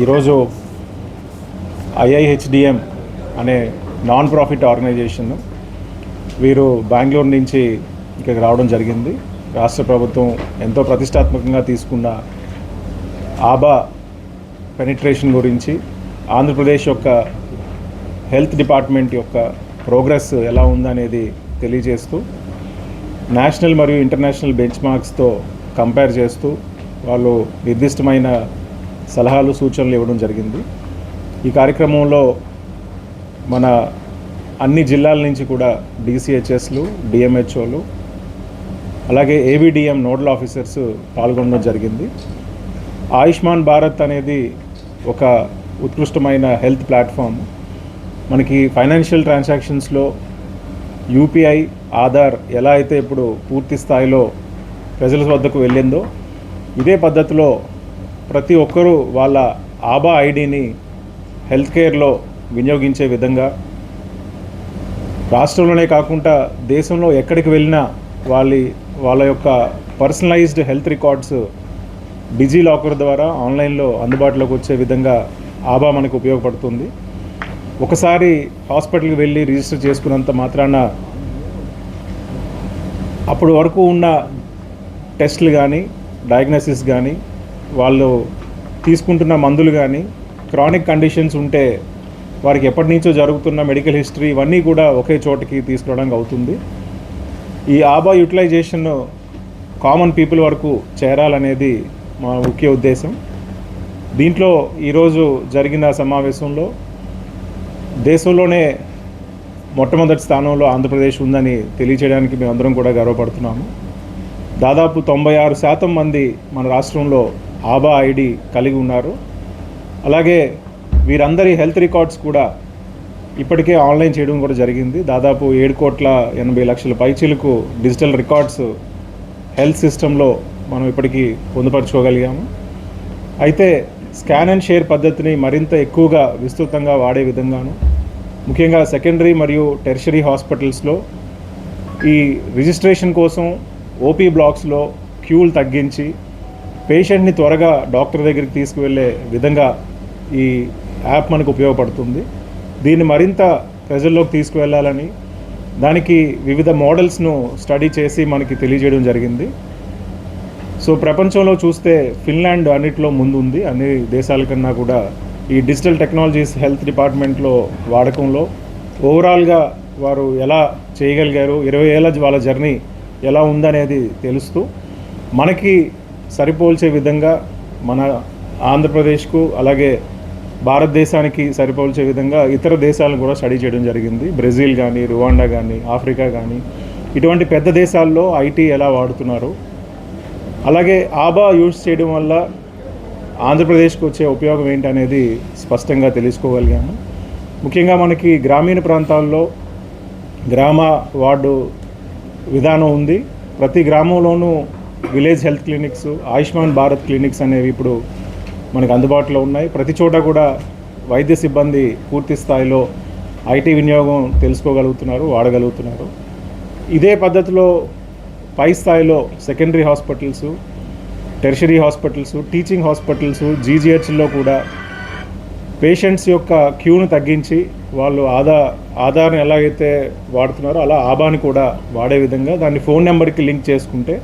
ఈరోజు ఐఐహెచ్డిఎం అనే non profit organisation వీరు బెంగళూరు నుంచి ఇక్కడికి రావడం జరిగింది. రాష్ట్ర ప్రభుత్వం ఎంతో ప్రతిష్టాత్మకంగా తీసుకున్న ఆబా పెనిట్రేషన్ గురించి ఆంధ్రప్రదేశ్ యొక్క హెల్త్ డిపార్ట్మెంట్ యొక్క ప్రోగ్రెస్ ఎలా ఉందనేది తెలియజేస్తూ నేషనల్ మరియు ఇంటర్నేషనల్ బెంచ్ మార్క్స్తో కంపేర్ చేస్తూ వాళ్ళు నిర్దిష్టమైన సలహాలు సూచనలు ఇవ్వడం జరిగింది. ఈ కార్యక్రమంలో మన అన్ని జిల్లాల నుంచి కూడా డిసిహెచ్ఎస్లు డిఎంహెచ్ఓలు అలాగే ఏబిడిఎం నోడల్ ఆఫీసర్స్ పాల్గొనడం జరిగింది. ఆయుష్మాన్ భారత్ అనేది ఒక ఉత్కృష్టమైన హెల్త్ ప్లాట్ఫామ్. మనకి ఫైనాన్షియల్ ట్రాన్సాక్షన్స్లో యూపీఐ ఆధార్ ఎలా అయితే ఇప్పుడు పూర్తి స్థాయిలో ప్రజల వద్దకు వెళ్ళిందో ఇదే పద్ధతిలో ప్రతి ఒక్కరూ వాళ్ళ ఆబా ఐడిని హెల్త్ కేర్లో వినియోగించే విధంగా రాష్ట్రంలోనే కాకుండా దేశంలో ఎక్కడికి వెళ్ళినా వాళ్ళ వాళ్ళ యొక్క personalised health records Digi locker ద్వారా ఆన్లైన్లో అందుబాటులోకి వచ్చే విధంగా ఆబా మనకు ఉపయోగపడుతుంది. ఒకసారి హాస్పిటల్కి వెళ్ళి రిజిస్టర్ చేసుకున్నంత మాత్రాన అప్పటి వరకు ఉన్న టెస్టులు కానీ డయాగ్నోసిస్ కానీ వాళ్ళు తీసుకుంటున్న మందులు కానీ క్రానిక్ కండిషన్స్ ఉంటే వారికి ఎప్పటి నుంచో జరుగుతున్న మెడికల్ హిస్టరీ ఇవన్నీ కూడా ఒకే చోటకి తీసుకురావడానికి అవుతుంది. ఈ ఆబా యూటిలైజేషన్ కామన్ పీపుల్ వరకు చేరాలనేది మా ముఖ్య ఉద్దేశం. దీంట్లో ఈరోజు జరిగిన సమావేశంలో దేశంలోనే మొట్టమొదటి స్థానంలో ఆంధ్రప్రదేశ్ ఉందని తెలియచేయడానికి మేమందరం కూడా గర్వపడుతున్నాము. దాదాపు తొంభై ఆరు శాతం మంది మన రాష్ట్రంలో ఆబా ఐడి కలిగి ఉన్నారు. అలాగే వీరందరి హెల్త్ రికార్డ్స్ కూడా ఇప్పటికే ఆన్లైన్ చేయడం కూడా జరిగింది. దాదాపు ఏడు కోట్ల ఎనభై లక్షల పైచీలకు డిజిటల్ రికార్డ్స్ హెల్త్ సిస్టంలో మనం ఇప్పటికీ పొందుపరచుకోగలిగాము. అయితే స్కాన్ అండ్ షేర్ పద్ధతిని మరింత ఎక్కువగా విస్తృతంగా వాడే విధంగాను ముఖ్యంగా సెకండరీ మరియు టెర్షరీ హాస్పిటల్స్లో ఈ రిజిస్ట్రేషన్ కోసం ఓపీ బ్లాక్స్లో క్యూలు తగ్గించి పేషెంట్ని త్వరగా డాక్టర్ దగ్గరికి తీసుకువెళ్ళే విధంగా ఈ యాప్ మనకు ఉపయోగపడుతుంది. దీన్ని మరింత ప్రజల్లోకి తీసుకువెళ్ళాలని దానికి వివిధ మోడల్స్ను స్టడీ చేసి మనకి తెలియజేయడం జరిగింది. సో ప్రపంచంలో చూస్తే ఫిన్లాండ్ అన్నిటిలో ముందుంది. అన్ని దేశాల కన్నా కూడా ఈ డిజిటల్ టెక్నాలజీస్ హెల్త్ డిపార్ట్మెంట్లో వాడకంలో. ఓవరాల్గా వారు ఎలా చేయగలిగారు ఇరవై ఏళ్ళ వాళ్ళ జర్నీ ఎలా ఉందనేది తెలుస్తూ మనకి సరిపోల్చే విధంగా మన ఆంధ్రప్రదేశ్కు అలాగే భారతదేశానికి సరిపోల్చే విధంగా ఇతర దేశాలను కూడా స్టడీ చేయడం జరిగింది. బ్రెజిల్ కానీ రువాండా కానీ ఆఫ్రికా కానీ ఇటువంటి పెద్ద దేశాల్లో ఐటీ ఎలా వాడుతున్నారు అలాగే ఆబా యూజ్ చేయడం వల్ల ఆంధ్రప్రదేశ్కి వచ్చే ఉపయోగం ఏంటనేది స్పష్టంగా తెలుసుకోగలిగాము. ముఖ్యంగా మనకి గ్రామీణ ప్రాంతాల్లో గ్రామ వార్డు విధానం ఉంది. ప్రతి గ్రామంలోనూ village health clinics Ayushman Bharat clinics అనేవి ఇప్పుడు మనకు అందుబాటులో ఉన్నాయి. ప్రతి చోట కూడా వైద్య సిబ్బంది పూర్తి స్థాయిలో ఐటీ వినియోగం తెలుసుకోగలుగుతున్నారు వాడగలుగుతున్నారు. ఇదే పద్ధతిలో పై స్థాయిలో secondary hospitals tertiary hospitals teaching hospitals జీజీహెచ్లో కూడా పేషెంట్స్ యొక్క క్యూను తగ్గించి వాళ్ళు ఆధా ఆధార్ని ఎలాగైతే వాడుతున్నారో అలా ఆబాని కూడా వాడే విధంగా దాన్ని ఫోన్ నెంబర్కి లింక్ చేసుకుంటే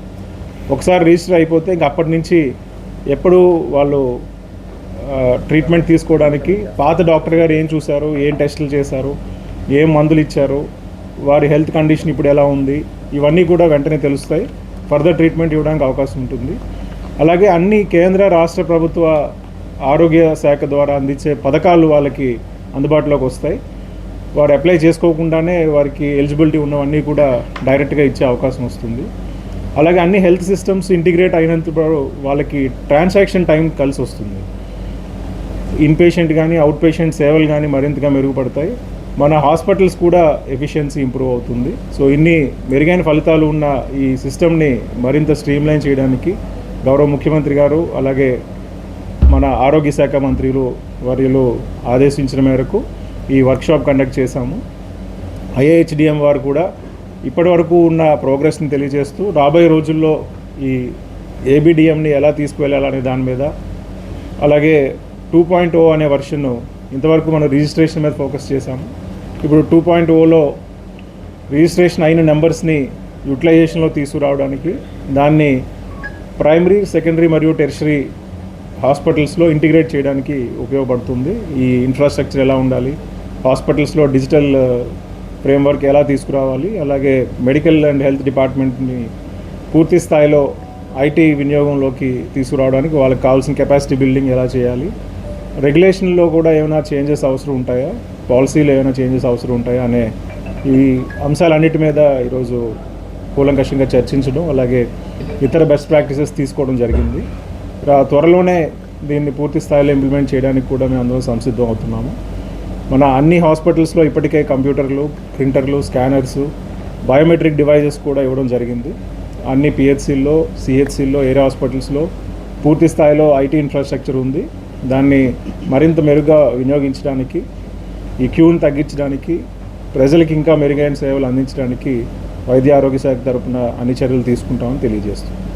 ఒకసారి రిజిస్టర్ అయిపోతే ఇంక అప్పటి నుంచి ఎప్పుడు వాళ్ళు ట్రీట్మెంట్ తీసుకోవడానికి పాత డాక్టర్ గారు ఏం చూశారు ఏం టెస్టులు చేశారు ఏం మందులు ఇచ్చారు వారి హెల్త్ కండిషన్ ఇప్పుడు ఎలా ఉంది ఇవన్నీ కూడా వెంటనే తెలుస్తాయి. ఫర్దర్ ట్రీట్మెంట్ ఇవ్వడానికి అవకాశం ఉంటుంది. అలాగే అన్ని కేంద్ర రాష్ట్ర ప్రభుత్వ ఆరోగ్య శాఖ ద్వారా అందించే పథకాలు వాళ్ళకి అందుబాటులోకి వస్తాయి. వారు అప్లై చేసుకోకుండానే వారికి ఎలిజిబిలిటీ ఉన్నవన్నీ కూడా డైరెక్ట్గా ఇచ్చే అవకాశం వస్తుంది. అలాగే అన్ని హెల్త్ సిస్టమ్స్ ఇంటిగ్రేట్ అయినంత వాళ్ళకి ట్రాన్సాక్షన్ టైం కలిసి వస్తుంది. ఇన్ పేషెంట్ కానీ అవుట్ పేషెంట్ సేవలు కానీ మరింతగా మెరుగుపడతాయి. మన హాస్పిటల్స్ కూడా ఎఫిషియన్సీ ఇంప్రూవ్ అవుతుంది. సో ఇన్ని మెరుగైన ఫలితాలు ఉన్న ఈ సిస్టమ్ని మరింత స్ట్రీమ్లైన్ చేయడానికి గౌరవ ముఖ్యమంత్రి గారు అలాగే మన ఆరోగ్య శాఖ మంత్రులు వర్యులు ఆదేశించిన మేరకు ఈ వర్క్షాప్ కండక్ట్ చేశాము. ఐఏహెచ్డిఎం వారు కూడా ఇప్పటి వరకు ఉన్న ప్రోగ్రెస్ని తెలియజేస్తూ రాబోయే రోజుల్లో ఈ ఏబిడిఎంని ఎలా తీసుకువెళ్ళాలనే దాని మీద అలాగే టూ పాయింట్ ఓ అనే వర్షన్ ఇంతవరకు మనం రిజిస్ట్రేషన్ మీద ఫోకస్ చేశాము. ఇప్పుడు టూ పాయింట్ ఓలో రిజిస్ట్రేషన్ అయిన నెంబర్స్ని యూటిలైజేషన్లో తీసుకురావడానికి దాన్ని ప్రైమరీ సెకండరీ మరియు టెర్షరీ హాస్పిటల్స్లో ఇంటిగ్రేట్ చేయడానికి ఉపయోగపడుతుంది. ఈ ఇన్ఫ్రాస్ట్రక్చర్ ఎలా ఉండాలి? హాస్పిటల్స్లో డిజిటల్ ఫ్రేమ్వర్క్ ఎలా తీసుకురావాలి అలాగే మెడికల్ అండ్ హెల్త్ డిపార్ట్మెంట్ని పూర్తి స్థాయిలో ఐటీ వినియోగంలోకి తీసుకురావడానికి వాళ్ళకి కావాల్సిన కెపాసిటీ బిల్డింగ్ ఎలా చేయాలి రెగ్యులేషన్లో కూడా ఏమైనా చేంజెస్ అవసరం ఉంటాయా పాలసీలో ఏమైనా చేంజెస్ అవసరం ఉంటాయా అనే ఈ అంశాలన్నిటి మీద ఈరోజు కూలంకషంగా చర్చించడం అలాగే ఇతర బెస్ట్ ప్రాక్టీసెస్ తీసుకోవడం జరిగింది. త్వరలోనే దీన్ని పూర్తి స్థాయిలో ఇంప్లిమెంట్ చేయడానికి కూడా మేము అందరం సంసిద్ధం అవుతున్నాము. మన అన్ని హాస్పిటల్స్లో ఇప్పటికే కంప్యూటర్లు ప్రింటర్లు స్కానర్స్ బయోమెట్రిక్ డివైజెస్ కూడా ఇవ్వడం జరిగింది. అన్ని పిహెచ్సిల్లో సిహెచ్సిల్లో ఏరియా హాస్పిటల్స్లో పూర్తి స్థాయిలో ఐటీ ఇన్ఫ్రాస్ట్రక్చర్ ఉంది. దాన్ని మరింత మెరుగ్గా వినియోగించడానికి ఈ క్యూని తగ్గించడానికి ప్రజలకు ఇంకా మెరుగైన సేవలు అందించడానికి వైద్య ఆరోగ్య శాఖ తరపున అన్ని చర్యలు తీసుకుంటామని తెలియజేస్తుంది